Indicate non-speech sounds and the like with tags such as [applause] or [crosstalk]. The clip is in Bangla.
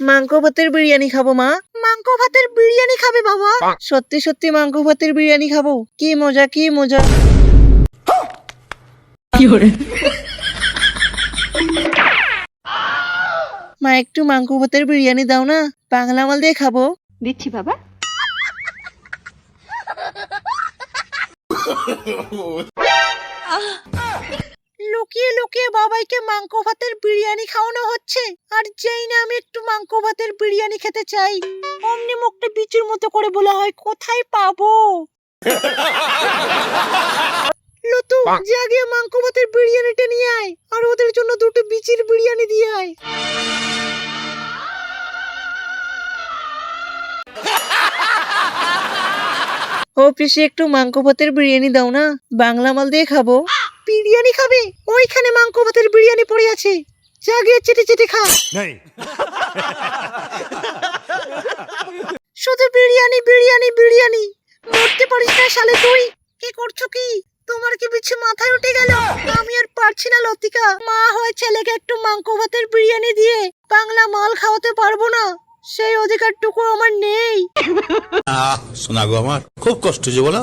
মাংস ভাতের বিরিয়ানি খাব মা। মাংস ভাতের বিরিয়ানি খাবে বাবা। সত্যি সত্যি মাংস ভাতের বিরিয়ানি খাব। কি মজা কি মজা। মা একটু মাংস ভাতের বিরিয়ানি দাও না। বাংলা মাল দিয়ে খাব। দিচ্ছি বাবা। [laughs] [laughs] বাবাইকে মাংস ভাতের বিরিয়ানি খাওয়ানো হচ্ছে আর যেই না আমি একটু মাংস ভাতের বিরিয়ানি খেতে চাই। অমনি মুখটা বিচুর মতো করে বলা হয় কোথায় পাবো? লতু যা গিয়ে মাংস ভাতের বিরিয়ানিটা নিয়ে আয় আর ওদের জন্য দুটো বিচির বিরিয়ানি দিয়ে আয়। ও পিসি একটু মাংস ভাতের বিরিয়ানি দাও না বাংলা মাল দিয়ে খাব। বিরিয়ানি খাবে? ওইখানে মাংস ভাতের বিরিয়ানি পড়ে আছে। যা গিয়ে চেটে চেটে খা। नहीं শুধু বিরিয়ানি বিরিয়ানি বিরিয়ানি। মরতে পারিস না শালে তুই। কি করছ কি? তোমার কি বিচ্ছে মাথায় উঠে গেল? আমি আর পারছি না লতিকা। মা হয় ছেলেকে একটু মাংস ভাতের বিরিয়ানি দিয়ে বাংলা মাল খাওয়াতে পারব না। সেই অধিকারটুকু আমার নেই। আহ শোনা গো আমার। খুব কষ্ট যে বলো।